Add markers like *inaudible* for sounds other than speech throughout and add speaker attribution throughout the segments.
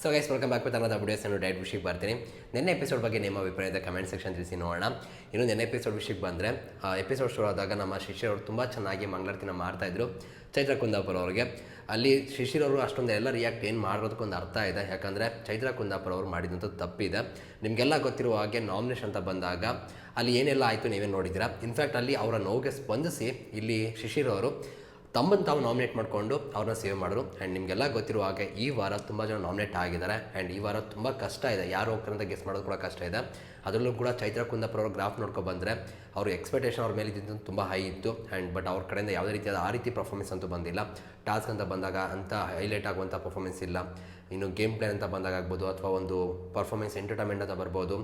Speaker 1: So guys welcome back with ಅನ್ನೋದು updates ನಾನು diet ವಿಷಯಕ್ಕೆ ಬರ್ತೀನಿ ನಿನ್ನೆ ಎಪಿಸೋಡ್ ಬಗ್ಗೆ ನಿಮ್ಮ ಅಭಿಪ್ರಾಯದ ಕಮೆಂಟ್ ಸೆಕ್ಷನ್ ತಿಳಿಸಿ ನೋಡೋಣ. ಇನ್ನು ನೆನ್ನೆ ಎಪಿಸೋಡ್ ವಿಷಯಕ್ಕೆ ಬಂದರೆ ಎಪಿಸೋಡ್ ಶುರು ಆದಾಗ ನಮ್ಮ ಶಿಷ್ಯರು ತುಂಬ ಚೆನ್ನಾಗಿ ಮಂಗಳಾರತಿನ ಮಾಡ್ತಾಯಿದ್ರು ಚೈತ್ರ ಕುಂದಾಪುರ ಅವರಿಗೆ. ಅಲ್ಲಿ ಶಿಶಿರವರು ಅಷ್ಟೊಂದು ಎಲ್ಲ ರಿಯಾಕ್ಟ್ ಏನು ಮಾಡೋದಕ್ಕೊಂದು ಅರ್ಥ ಇದೆ. ಯಾಕಂದರೆ ಚೈತ್ರ ಕುಂದಾಪುರ ಅವರು ಮಾಡಿದಂಥ ತಪ್ಪಿದೆ. ನಿಮಗೆಲ್ಲ ಗೊತ್ತಿರುವ ಹಾಗೆ ನಾಮಿನೇಷನ್ ಅಂತ ಬಂದಾಗ ಅಲ್ಲಿ ಏನೆಲ್ಲ ಆಯಿತು ನೀವೇನು ನೋಡಿದ್ದೀರಾ? ಇನ್ಫ್ಯಾಕ್ಟ್ ಅಲ್ಲಿ ಅವರ ನೋವಿಗೆ ಸ್ಪಂದಿಸಿ ಇಲ್ಲಿ ಶಿಶಿರ್ ಅವರು ತಮ್ಮನ್ನು ತಾವು ನಾಮಿನೇಟ್ ಮಾಡಿಕೊಂಡು ಅವ್ರನ್ನ ಸೇವ್ ಮಾಡಿದ್ರು. ಆ್ಯಂಡ್ ನಿಮಗೆಲ್ಲ ಗೊತ್ತಿರುವ ಹಾಗೆ ಈ ವಾರ ತುಂಬ ಜನ ನಾಮಿನೇಟ್ ಆಗಿದ್ದಾರೆ. ಆ್ಯಂಡ್ ಈ ವಾರ ತುಂಬ ಕಷ್ಟ ಇದೆ. ಯಾರು ಹೋಗ್ತಾರೆ ಅಂತ ಗೆಸ್ ಮಾಡೋದು ಕೂಡ ಕಷ್ಟ ಇದೆ. ಅದರಲ್ಲೂ ಕೂಡ ಚೈತ್ರ ಕುಂದಾಪುರ ಅವ್ರ ಗ್ರಾಫ್ ನೋಡ್ಕೊ ಬಂದರೆ ಅವ್ರ ಎಕ್ಸ್ಪೆಕ್ಟೇಷನ್ ಅವ್ರ ಮೇಲೆ ಇದ್ದಿದ್ದು ತುಂಬ ಹೈ ಇತ್ತು. ಆ್ಯಂಡ್ ಬಟ್ ಅವ್ರ ಕಡೆಯಿಂದ ಯಾವುದೇ ರೀತಿಯಾದ ಆ ರೀತಿ ಪರ್ಫಾರ್ಮೆನ್ಸ್ ಅಂತೂ ಬಂದಿಲ್ಲ. ಟಾಸ್ಕ್ ಅಂತ ಬಂದಾಗ ಅಂತ ಹೈಲೈಟ್ ಆಗುವಂಥ ಪರ್ಫಾರ್ಮೆನ್ಸ್ ಇಲ್ಲ. ಇನ್ನು ಗೇಮ್ ಪ್ಲೇ ಅಂತ ಬಂದಾಗ ಆಗ್ಬೋದು ಅಥವಾ ಒಂದು ಪರ್ಫಾರ್ಮೆನ್ಸ್ ಎಂಟರ್ಟೈನ್ಮೆಂಟ್ ಅಂತ ಬರ್ಬೋದು.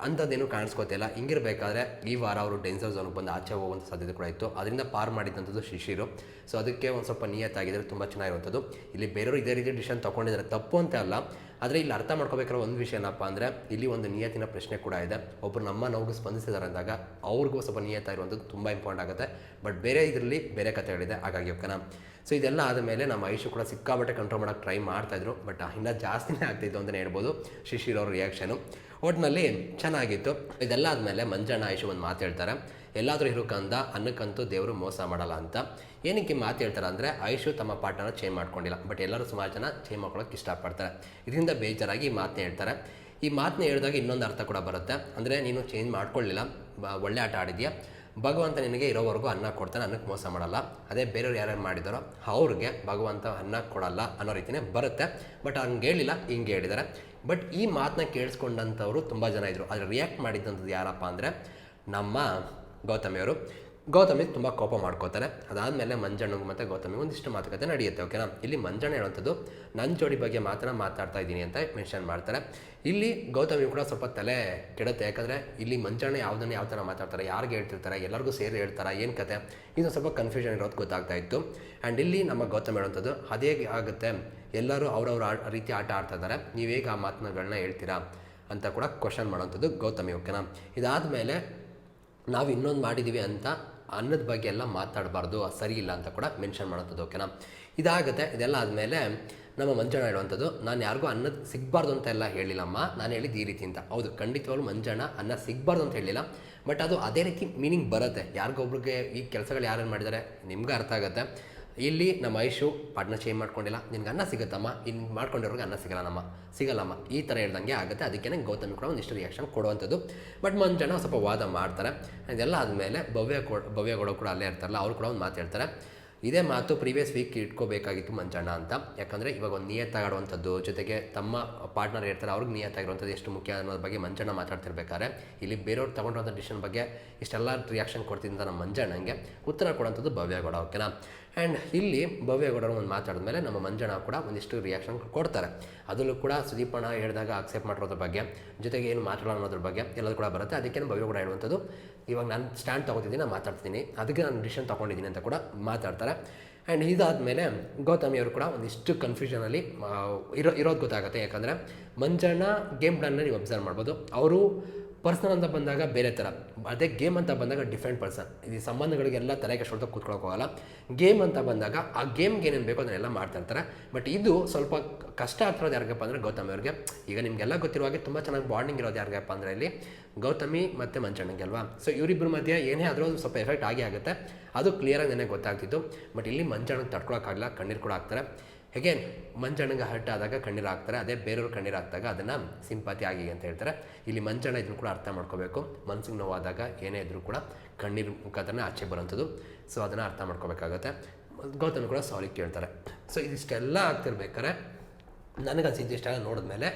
Speaker 1: ಅಂಥದ್ದೇನು ಕಾಣಿಸ್ಕೋತಿಲ್ಲ ಹಿಂಗಿರಬೇಕಾದ್ರೆ ಈ ವಾರ ಅವರು ಡೇಂಜರ್ ಝೋನ್ಗೆ ಬಂದು ಆಚೆ ಹೋಗುವಂಥ ಸಾಧ್ಯತೆ ಕೂಡ ಇತ್ತು. ಅದರಿಂದ ಪಾರ್ ಮಾಡಿದಂಥದ್ದು ಶಿಶಿರು. ಸೊ ಅದಕ್ಕೆ ಒಂದು ಸ್ವಲ್ಪ ನಿಯತ್ತಾಗಿದ್ದರೆ ತುಂಬ ಚೆನ್ನಾಗಿರುವಂಥದ್ದು. ಇಲ್ಲಿ ಬೇರೆಯವರು ಇದೇ ರೀತಿ ಡಿಸಿಷನ್ ತೊಗೊಂಡಿದ್ದಾರೆ ತಪ್ಪು ಅಂತ ಅಲ್ಲ. ಆದರೆ ಇಲ್ಲಿ ಅರ್ಥ ಮಾಡ್ಕೋಬೇಕಾದ್ರೆ ಒಂದು ವಿಷಯ ಏನಪ್ಪ ಅಂದರೆ ಇಲ್ಲಿ ಒಂದು ನಿಯತ್ತಿನ ಪ್ರಶ್ನೆ ಕೂಡ ಇದೆ. ಒಬ್ಬರು ನಮ್ಮ ನೋವಿಗೆ ಸ್ಪಂದಿಸಿದ್ದಾರೆ ಅಂದಾಗ ಅವ್ರಿಗೂ ಸ್ವಲ್ಪ ನಿಯತ್ತಾಗಿರುವಂಥದ್ದು ತುಂಬ ಇಂಪಾರ್ಟೆಂಟ್ ಆಗುತ್ತೆ. ಬಟ್ ಬೇರೆ ಇದರಲ್ಲಿ ಬೇರೆ ಕಥೆಗಳಿದೆ. ಹಾಗಾಗಿ ಓಕೆನಾ? ಸೊ ಇದೆಲ್ಲ ಆದಮೇಲೆ ನಮ್ಮ ಆಯುಷು ಕೂಡ ಸಿಕ್ಕಾಬಟ್ಟೆ ಕಂಟ್ರೋಲ್ ಮಾಡೋಕ್ಕೆ ಟ್ರೈ ಮಾಡ್ತಾಯಿದ್ರು ಬಟ್ ಇನ್ನೂ ಜಾಸ್ತಿನೇ ಆಗ್ತಿತ್ತು ಅಂತಲೇ ಹೇಳ್ಬೋದು. ಶಿಶಿರ್ ಅವ್ರ ರಿಯಾಕ್ಷನು ಒಟ್ಟಿನಲ್ಲಿ ಚೆನ್ನಾಗಿತ್ತು. ಇದೆಲ್ಲ ಆದಮೇಲೆ ಮಂಜಣ್ಣ ಆಯುಷು ಒಂದು ಮಾತು ಹೇಳ್ತಾರೆ. ಎಲ್ಲಾದರೂ ಇರೋಕಂದ ಅನ್ನಕ್ಕಂತೂ ದೇವರು ಮೋಸ ಮಾಡಲ್ಲ ಅಂತ. ಏನಕ್ಕೆ ಮಾತು ಹೇಳ್ತಾರೆ ಅಂದರೆ ಆಯುಷು ತಮ್ಮ ಪಾಠನ ಚೇಂಜ್ ಮಾಡ್ಕೊಂಡಿಲ್ಲ. ಬಟ್ ಎಲ್ಲರೂ ಸುಮಾರು ಜನ ಚೇಂಜ್ ಮಾಡ್ಕೊಳ್ಳೋಕೆ ಇಷ್ಟಪಡ್ತಾರೆ. ಇದರಿಂದ ಬೇಜಾರಾಗಿ ಈ ಮಾತನ್ನ ಹೇಳ್ತಾರೆ. ಈ ಮಾತನ್ನ ಹೇಳಿದಾಗ ಇನ್ನೊಂದು ಅರ್ಥ ಕೂಡ ಬರುತ್ತೆ. ಅಂದರೆ ನೀನು ಚೇಂಜ್ ಮಾಡ್ಕೊಳ್ಳಿಲ್ಲ ಒಳ್ಳೆ ಆಟ ಆಡಿದ್ಯಾ? ಭಗವಂತ ನಿನಗೆ ಇರೋವರೆಗೂ ಅನ್ನ ಕೊಡ್ತಾನೆ ಅನ್ನಕ್ಕೆ ಮೋಸ ಮಾಡಲ್ಲ. ಅದೇ ಬೇರೆಯವ್ರು ಯಾರ್ಯಾರು ಮಾಡಿದಾರೋ ಅವ್ರಿಗೆ ಭಗವಂತ ಅನ್ನ ಕೊಡಲ್ಲ ಅನ್ನೋ ರೀತಿಯೇ ಬರುತ್ತೆ. ಬಟ್ ಹಂಗೆ ಹೇಳಿಲ್ಲ, ಹಿಂಗೆ ಹೇಳಿದ್ದಾರೆ. ಬಟ್ ಈ ಮಾತನ್ನ ಕೇಳಿಸ್ಕೊಂಡಂಥವ್ರು ತುಂಬ ಜನ ಇದ್ದರು ಆದರೆ ರಿಯಾಕ್ಟ್ ಮಾಡಿದ್ದಂಥದ್ದು ಯಾರಪ್ಪ ಅಂದರೆ, ನಮ್ಮ ಗೌತಮಿಯವರು ಗೌತಮಿ ತುಂಬ ಕೋಪ ಮಾಡ್ಕೋತಾರೆ ಅದಾದಮೇಲೆ ಮಂಜಣ್ಣಗೂ ಮತ್ತು ಗೌತಮಿ ಒಂದಿಷ್ಟು ಮಾತುಕತೆ ನಡೆಯುತ್ತೆ ಓಕೆನಾ ಇಲ್ಲಿ ಮಂಜಣ್ಣ ಹೇಳುವಂಥದ್ದು ನನ್ನ ಜೋಡಿ ಬಗ್ಗೆ ಮಾತ್ರ ಮಾತಾಡ್ತಾ ಇದ್ದೀನಿ ಅಂತ ಮೆನ್ಷನ್ ಮಾಡ್ತಾರೆ. ಇಲ್ಲಿ ಗೌತಮಿ ಕೂಡ ಸ್ವಲ್ಪ ತಲೆ ಕೆಡುತ್ತೆ, ಯಾಕಂದರೆ ಇಲ್ಲಿ ಮಂಜಣ್ಣ ಯಾವುದನ್ನು ಯಾವ ಥರ ಮಾತಾಡ್ತಾರೆ, ಯಾರಿಗೆ ಹೇಳ್ತಿರ್ತಾರೆ, ಎಲ್ಲರಿಗೂ ಸೇರಿ ಹೇಳ್ತಾರೆ, ಏನು ಕತೆ? ಇದು ಸ್ವಲ್ಪ ಕನ್ಫ್ಯೂಷನ್ ಇರೋದು ಗೊತ್ತಾಗ್ತಾ ಇತ್ತು. ಆ್ಯಂಡ್ ಇಲ್ಲಿ ನಮ್ಮ ಗೌತಮ್ ಹೇಳುವಂಥದ್ದು ಅದೇ ಆಗುತ್ತೆ, ಎಲ್ಲರೂ ಅವರವ್ರ ರೀತಿ ಆಟ ಆಡ್ತಾ ಇದ್ದಾರೆ ನೀವು ಹೇಗೆ ಆ ಮಾತುಗಳನ್ನ ಹೇಳ್ತೀರಾ? ಅಂತ ಕೂಡ ಕ್ವಶನ್ ಮಾಡೋವಂಥದ್ದು ಗೌತಮಿ ಓಕೆನಾ ಇದಾದಮೇಲೆ ನಾವು ಇನ್ನೊಂದು ಮಾಡಿದ್ದೀವಿ ಅಂತ ಅನ್ನದ ಬಗ್ಗೆ ಎಲ್ಲ ಮಾತಾಡಬಾರ್ದು ಸರಿ ಇಲ್ಲ ಅಂತ ಕೂಡ ಮೆನ್ಷನ್ ಮಾಡೋಂಥದ್ದು ಓಕೆನಾ ಇದಾಗುತ್ತೆ, ಇದೆಲ್ಲ ಆದಮೇಲೆ ನಮ್ಮ ಮಂಜಣ್ಣ ಹೇಳುವಂಥದ್ದು, ನಾನು ಯಾರಿಗೂ ಅನ್ನ ಸಿಗಬಾರ್ದು ಅಂತ ಎಲ್ಲ ಹೇಳಿಲ್ಲಮ್ಮ, ನಾನು ಹೇಳಿದ್ದು ಈ ರೀತಿ ಅಂತ. ಹೌದು, ಖಂಡಿತವಾಗ್ಲೂ ಮಂಜಣ್ಣ ಅನ್ನ ಸಿಗಬಾರ್ದು ಅಂತ ಹೇಳಿಲ್ಲ ಬಟ್ ಅದು ಅದೇ ರೀತಿ ಮೀನಿಂಗ್ ಬರುತ್ತೆ. ಯಾರಿಗೊಬ್ರಿಗೆ ಈ ಕೆಲಸಗಳು ಯಾರು ಮಾಡಿದ್ದಾರೆ ನಿಮ್ಗೆ ಅರ್ಥ ಆಗುತ್ತೆ. ಇಲ್ಲಿ ನಮ್ಮ ಐಶು ಪಾಟ್ನ ಚೇಂಜ್ ಮಾಡ್ಕೊಂಡಿಲ್ಲ. ನಿನ್ಗೆ ಅನ್ನ ಸಿಗುತ್ತಮ್ಮ? ಇನ್ನು ಮಾಡ್ಕೊಂಡಿರೋರ್ಗೆ ಅನ್ನ ಸಿಗಲ್ಲ ನಮ್ಮ. ಸಿಗಲ್ಲಮ್ಮ. ಈ ಥರ ಹೇಳ್ದಂಗೆ ಆಗುತ್ತೆ. ಅದಕ್ಕೆ ಗೌತಮಿ ಕೂಡ ಒಂದಿಷ್ಟು ರಿಯಾಕ್ಷನ್ ಕೊಡುವಂಥದ್ದು. ಬಟ್ ಮಂಜಣ್ಣ ಸ್ವಲ್ಪ ವಾದ ಮಾಡ್ತಾರೆ. ಇದೆಲ್ಲ ಆದಮೇಲೆ ಭವ್ಯ ಕೊ ಭವ್ಯಗಳು ಕೂಡ ಅಲ್ಲೇ ಇರ್ತಾರಲ್ಲ, ಅವ್ರು ಕೂಡ ಒಂದು ಮಾತು ಹೇಳ್ತಾರೆ. ಇದೇ ಮಾತು ಪ್ರೀವಿಯಸ್ ವೀಕ್ ಇಟ್ಕೋಬೇಕಾಗಿತ್ತು ಮಂಜಣ್ಣ ಅಂತ. ಯಾಕಂದರೆ ಇವಾಗ ಒಂದು ನಿಯತ್ತಾಗಿರುವಂಥದ್ದು ಜೊತೆಗೆ ತಮ್ಮ ಪಾರ್ಟ್ನರ್ ಇರ್ತಾರೆ, ಅವ್ರಿಗೆ ನಿಯತ್ತಾಗಿರುವಂಥದ್ದು ಎಷ್ಟು ಮುಖ್ಯ ಅನ್ನೋದ್ರ ಬಗ್ಗೆ ಮಂಜಣ್ಣ ಮಾತಾಡ್ತಿರ್ಬೇಕಾದ್ರೆ, ಇಲ್ಲಿ ಬೇರೆಯವ್ರು ತಗೊಂಡಿರುವಂಥ ಡಿಸಿಷನ್ ಬಗ್ಗೆ ಇಷ್ಟೆಲ್ಲ ರಿಯಾಕ್ಷನ್ ಕೊಡ್ತಿದ್ದ ನಮ್ಮ ಮಂಜಣ್ಣಂಗೆ ಉತ್ತರ ಕೊಡೋಂಥದ್ದು ಭವ್ಯಗೌಡ ಓಕೆನಾ ಆ್ಯಂಡ್ ಇಲ್ಲಿ ಭವ್ಯಗೌಡರು ಒಂದು ಮಾತಾಡಿದ್ಮೇಲೆ ನಮ್ಮ ಮಂಜಣ್ಣ ಕೂಡ ಒಂದಿಷ್ಟು ರಿಯಾಕ್ಷನ್ ಕೊಡ್ತಾರೆ. ಅದರಲ್ಲೂ ಕೂಡ ಸುದೀಪಣ್ಣ ಹೇಳಿದಾಗ ಆಕ್ಸೆಪ್ಟ್ ಮಾಡಿರೋದ್ರ ಬಗ್ಗೆ, ಜೊತೆಗೆ ಏನು ಮಾತಾಡೋಣ ಅನ್ನೋದ್ರ ಬಗ್ಗೆ ಎಲ್ಲದೂ ಕೂಡ ಬರುತ್ತೆ. ಅದಕ್ಕೇನು ಭವ್ಯಗೌಡ ಹೇಳುವಂಥದ್ದು ಇವಾಗ ನಾನು ಸ್ಟ್ಯಾಂಡ್ ತೊಗೊತಿದ್ದೀನಿ, ನಾನು ಮಾತಾಡ್ತೀನಿ ಅದಕ್ಕೆ ನಾನು ಡಿಸಿಷನ್ ತೊಗೊಂಡಿದ್ದೀನಿ ಅಂತ ಕೂಡ ಮಾತಾಡ್ತಾರೆ. ಆ್ಯಂಡ್ ಗೌತಮಿ ಅವರು ಕೂಡ ಒಂದಿಷ್ಟು ಕನ್ಫ್ಯೂಷನಲ್ಲಿ ಇರೋ, ಇರೋದು ಗೊತ್ತಾಗುತ್ತೆ. ಯಾಕಂದರೆ ಮಂಜಣ್ಣ ಗೇಮ್ ಪ್ಲಾನ್ನ ನೀವು ಅಬ್ಸರ್ವ್ ಮಾಡ್ಬೋದು. ಅವರು ಪರ್ಸನಲ್ ಅಂತ ಬಂದಾಗ ಬೇರೆ ಥರ. ಅದೇ ಗೇಮ್ ಅಂತ ಬಂದಾಗ ಡಿಫ್ರೆಂಟ್ ಪರ್ಸನ್. ಇದು ಸಂಬಂಧಗಳಿಗೆಲ್ಲ ತಲೆ ಕಷ್ಟ ಕೂತ್ಕೊಳ್ಳೋಕ್ಕಾಗಲ್ಲ ಗೇಮ್ ಅಂತ ಬಂದಾಗ ಆ ಗೇಮ್ಗೆ ಏನೇನು ಬೇಕೋ ಅದನ್ನೆಲ್ಲ ಮಾಡ್ತಾ ಇರ್ತಾರೆ. ಬಟ್ ಇದು ಸ್ವಲ್ಪ ಕಷ್ಟ ಆಗ್ತಿರೋದು ಯಾರಿಗಪ್ಪ ಅಂದರೆ ಗೌತಮಿ ಅವ್ರಿಗೆ. ಈಗ ನಿಮಗೆಲ್ಲ ಗೊತ್ತಿರುವ ಹಾಗೆ ತುಂಬ ಚೆನ್ನಾಗಿ ಬಾಂಡಿಂಗ್ ಇರೋದು ಯಾರಿಗಪ್ಪ ಅಂದರೆ ಇಲ್ಲಿ ಗೌತಮಿ ಮತ್ತು ಮಂಚಣ್ಣಂಗೆ ಅಲ್ವಾ? ಸೊ ಇವರಿಬ್ಬರ ಮಧ್ಯೆ ಏನೇ ಆದರೂ ಸ್ವಲ್ಪ ಎಫೆಕ್ಟ್ ಆಗಿ ಆಗುತ್ತೆ. ಅದು ಕ್ಲಿಯರಾಗಿ ನನಗೆ ಗೊತ್ತಾಗ್ತಿತ್ತು. ಬಟ್ ಇಲ್ಲಿ ಮಂಚಣ್ಣಗೆ ತಡ್ಕೊಳಕ್ಕಾಗಲ್ಲ ಕಣ್ಣೀರು ಕೂಡ ಹಾಕ್ತಾರೆ. ಹೇಗೇನ್ ಮಂಚಣ್ಣಗೆ ಹರ್ಟ್ ಆದಾಗ ಕಣ್ಣೀರು ಹಾಕ್ತಾರೆ, ಅದೇ ಬೇರೆಯವ್ರು ಕಣ್ಣೀರು ಹಾಕಿದಾಗ ಅದನ್ನು ಸಿಂಪತಿ ಆಗಿ ಅಂತ ಹೇಳ್ತಾರೆ. ಇಲ್ಲಿ ಮಂಚಣ್ಣ ಇದನ್ನು ಕೂಡ ಅರ್ಥ ಮಾಡ್ಕೋಬೇಕು. ಮನಸ್ಸಿಗೆ ನೋವಾದಾಗ ಏನೇ ಇದ್ರೂ ಕೂಡ ಕಣ್ಣೀರು ಮುಖಾಂತರ ಆಚೆ ಬರೋಂಥದ್ದು ಸೊ ಅದನ್ನು ಅರ್ಥ ಮಾಡ್ಕೋಬೇಕಾಗತ್ತೆ. ಗೌತಮ್ ಕೂಡ ಸಾರಿ ಕೇಳ್ತಾರೆ. ಸೊ ಇದಿಷ್ಟೆಲ್ಲ ಆಗ್ತಿರ್ಬೇಕಾರೆ ನನಗೆ ಅನ್ಸಿದ್ದು ಇಷ್ಟೆಲ್ಲ ನೋಡಿದ್ಮೇಲೆ